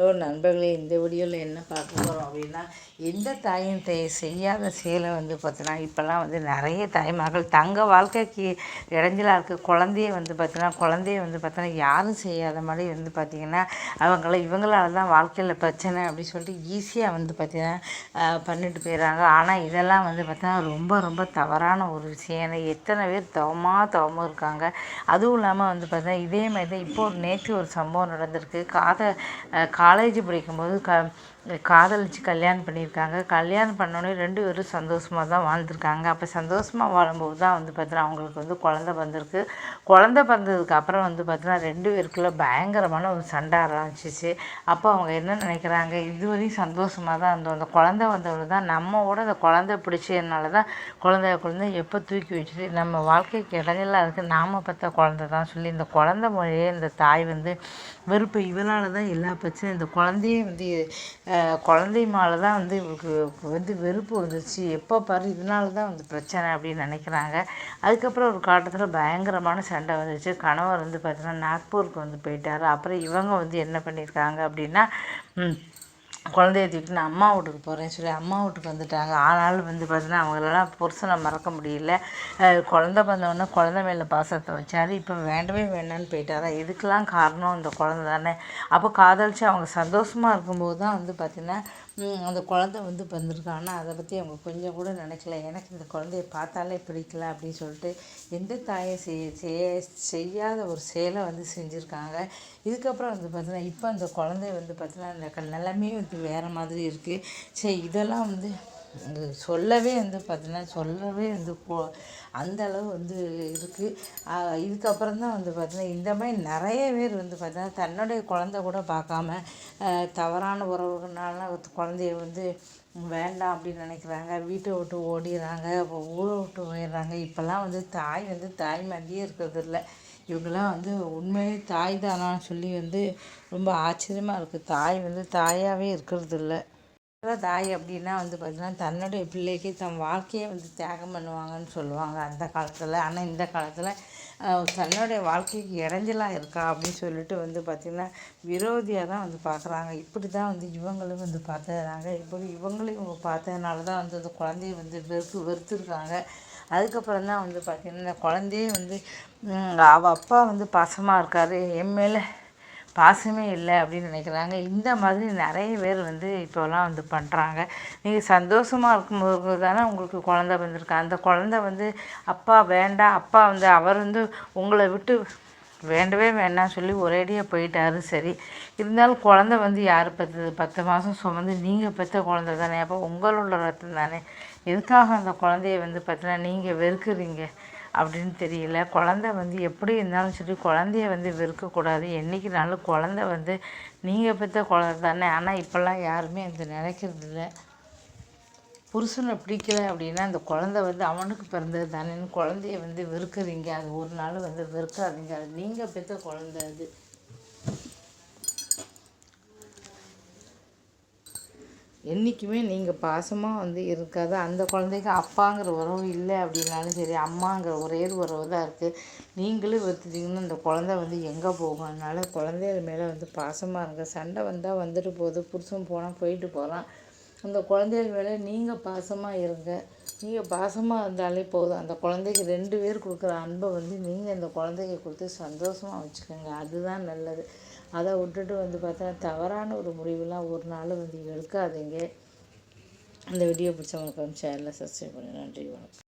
So நண்பர்களே இந்த வீடியோவில் என்ன பார்க்க போகிறோம் அப்படின்னா எந்த தாயும் செய்யாத செயலை வந்து பார்த்தீங்கன்னா இப்போல்லாம் வந்து நிறைய தாய்மார்கள் தங்க வாழ்க்கைக்கு இடைஞ்சலாக இருக்குது குழந்தைய வந்து பார்த்தீங்கன்னா குழந்தைய வந்து பார்த்தோன்னா யாரும் செய்யாத மாதிரி வந்து பார்த்திங்கன்னா அவங்கள இவங்களால தான் வாழ்க்கையில் பிரச்சனை அப்படின்னு சொல்லிட்டு ஈஸியாக வந்து பார்த்திங்கன்னா பண்ணிட்டு போயிடுறாங்க. ஆனால் இதெல்லாம் வந்து பார்த்தீங்கன்னா ரொம்ப ரொம்ப தவறான ஒரு விஷயம். எத்தனை பேர் தவமாக தவமாக இருக்காங்க. அதுவும் இல்லாமல் வந்து பார்த்தீங்கன்னா இதே மாதிரி தான் இப்போ நேற்று ஒரு சம்பவம் நடந்திருக்கு. காதை கா காலேஜ் படிக்கும்போது க காதலித்து கல்யாணம் பண்ணியிருக்காங்க. கல்யாணம் பண்ணோடனே ரெண்டு பேரும் சந்தோஷமாக தான் வாழ்ந்துருக்காங்க. அப்போ சந்தோஷமாக வாழும்போது தான் வந்து பார்த்தீங்கன்னா அவங்களுக்கு வந்து குழந்த பிறந்திருக்கு குழந்த பிறந்ததுக்கு அப்புறம் வந்து பார்த்தீங்கன்னா ரெண்டு பேருக்குள்ள பயங்கரமான ஒரு சண்டை ஆரம்பிச்சிச்சு. அப்போ அவங்க என்ன நினைக்கிறாங்க? இதுவரையும் சந்தோஷமாக தான் இருந்தோம். அந்த குழந்த வந்தவங்க தான் நம்மோட அந்த குழந்த பிடிச்சதுனால தான் குழந்தைய குழந்தை எப்போ தூக்கி வச்சுட்டு நம்ம வாழ்க்கைக்கு இடைஞ்சலாக இருக்குது நாம் பார்த்த குழந்த தான் சொல்லி இந்த குழந்த மொழியே இந்த தாய் வந்து வெறுப்பு. இவளால் தான் எல்லா பிரச்சனையும் இந்த குழந்தையே வந்து குழந்தை மேலே தான் வந்து இவங்களுக்கு வந்து வெறுப்பு வந்துருச்சு. எப்போ பாரு இதனால தான் வந்து பிரச்சனை அப்படின்னு நினைக்கிறாங்க. அதுக்கப்புறம் ஒரு காட்டத்தில் பயங்கரமான சண்டை வந்துச்சு. கணவர் வந்து பார்த்தீங்கன்னா நாக்பூருக்கு வந்து போயிட்டார். அப்புறம் இவங்க வந்து என்ன பண்ணியிருக்காங்க அப்படின்னா குழந்தைய தூக்கிட்டு நான் அம்மா வீட்டுக்கு போகிறேன்னு சொல்லி அம்மா வீட்டுக்கு வந்துட்டாங்க. ஆனாலும் வந்து பார்த்தீங்கன்னா அவங்களெல்லாம் புருஷனை மறக்க முடியல. குழந்த பிறந்தவொடனே குழந்த மேலே பாசத்தை வச்சார். இப்போ வேண்டவே வேண்டான்னு போயிட்டாரா. இதுக்கெல்லாம் காரணம் இந்த குழந்த தானே. அப்போ காதலிச்சு அவங்க சந்தோஷமாக இருக்கும்போது தான் வந்து பார்த்திங்கன்னா அந்த குழந்த வந்து பிறந்திருக்கு ஆனால் அதை பற்றி அவங்க கொஞ்சம் கூட நினைக்கல. எனக்கு இந்த குழந்தைய பார்த்தாலே பிடிக்கல அப்படின்னு சொல்லிட்டு எந்த தாயும் செய்ய செய்ய செய்யாத ஒரு செயலை வந்து செஞ்சுருக்காங்க. இதுக்கப்புறம் வந்து பார்த்தீங்கன்னா இப்போ அந்த குழந்தை வந்து பார்த்தீங்கன்னா அந்த நிலமே வந்து வேறு மாதிரி இருக்குது சரி இதெல்லாம் வந்து சொல்லவே வந்து பார்த்தீங்கன்னா சொல்லவே வந்து போ அந்த அளவு வந்து இருக்குது இதுக்கப்புறம் தான் வந்து பார்த்தீங்கன்னா இந்த மாதிரி நிறைய பேர் வந்து பார்த்தீங்கன்னா தன்னுடைய குழந்த கூட பார்க்காம தவறான உறவுகள்னால குழந்தைய வந்து வேண்டாம் அப்படின்னு நினைக்கிறாங்க. வீட்டை விட்டு ஓடிடுறாங்க ஊரை விட்டு போயிடுறாங்க. இப்போல்லாம் வந்து தாய் வந்து தாய் மாதிரியே இருக்கிறது இல்லை. இவங்கெல்லாம் வந்து உண்மையே தாய் தானான்னு சொல்லி வந்து ரொம்ப ஆச்சரியமாக இருக்குது தாய் வந்து தாயாகவே இருக்கிறது இல்லை. தாய் அப்படின்னா வந்து பார்த்திங்கன்னா தன்னுடைய பிள்ளைக்கு தன் வாழ்க்கையை வந்து தியாகம் பண்ணுவாங்கன்னு சொல்லுவாங்க அந்த காலத்தில். ஆனால் இந்த காலத்தில் தன்னுடைய வாழ்க்கைக்கு இடைஞ்சலாக இருக்கா அப்படின்னு சொல்லிட்டு வந்து பார்த்திங்கன்னா விரோதியாக தான் வந்து பார்க்குறாங்க. இப்படி தான் வந்து இவங்களும் வந்து பார்த்துறாங்க இப்படி இவங்களும் இவங்க பார்த்ததுனால தான் வந்து அந்த குழந்தைய வந்து வெறுப்பு வெறுத்துருக்காங்க. அதுக்கப்புறம் தான் வந்து பார்த்திங்கன்னா இந்த குழந்தையே வந்து அவள் அப்பா வந்து பாசமாக இருக்கார். என் மேலே பாசமே இல்லை அப்படின்னு நினைக்கிறாங்க. இந்த மாதிரி நிறைய பேர் வந்து இப்போலாம் வந்து பண்ணுறாங்க நீங்கள் சந்தோஷமாக இருக்கும்போது தானே உங்களுக்கு குழந்த வந்திருக்கு அந்த குழந்த வந்து அப்பா வேண்டாம் அப்பா வந்து அவர் வந்து உங்களை விட்டு வேண்டவே வேண்டாம் சொல்லி ஒரேடியாக போயிட்டாரு. சரி இருந்தாலும் குழந்த வந்து யார் பெற்றது? பத்து மாதம் சுமந்து நீங்கள் பெற்ற குழந்த தானே. அப்போ உங்களோட ரத்தம் தானே. எதுக்காக அந்த குழந்தைய வந்து பார்த்தீங்கன்னா நீங்கள் வெறுக்குறீங்க? அப்படின்னு தெரியல. குழந்த வந்து எப்படி இருந்தாலும் சரி குழந்தைய வந்து வெறுக்கக்கூடாது. என்றைக்குனாலும் குழந்த வந்து நீங்கள் பெற்ற குழந்த தானே. ஆனால் இப்போல்லாம் யாருமே அது நினைக்கிறதில்ல புருஷனை பிடிக்கல அப்படின்னா அந்த குழந்த வந்து அவனுக்கு பிறந்தது தானேன்னு குழந்தைய வந்து வெறுக்குறீங்க. அது ஒரு நாள் வந்து வெறுக்காதீங்க. அது நீங்கள் பெற்ற குழந்த அது. என்றைக்குமே நீங்கள் பாசமாக வந்து இருக்காது. அந்த குழந்தைக்கு அப்பாங்கிற உறவு இல்லை அப்படின்னாலும் சரி அம்மாங்கிற ஒரே ஒரு உறவு தான் இருக்குது நீங்களும் வெறுத்துட்டிங்கன்னா அந்த குழந்த வந்து எங்கே போகும்? அதனால் குழந்தைகள் மேலே வந்து பாசமாக இருங்க. சண்டை வந்தால் வந்துட்டு போகுது. புருஷன் போனால் போயிட்டு போகிறான் அந்த குழந்தைகள் மேலே நீங்கள் பாசமாக இருங்க. நீங்கள் பாசமாக இருந்தாலே போதும். அந்த குழந்தைக்கு ரெண்டு பேர் கொடுக்குற அன்பை வந்து நீங்கள் அந்த குழந்தைக்கு கொடுத்து சந்தோஷமாக வச்சுக்கோங்க. அதுதான் நல்லது. அதை விட்டுட்டு வந்து பார்த்தா தவறான ஒரு முடிவுலாம் ஒரு நாள் வந்து எடுக்காதீங்க. இந்த வீடியோ பிடிச்சவங்களுக்கு சேனலை சப்ஸ்கிரைப் பண்ணி நன்றி வணக்கம்.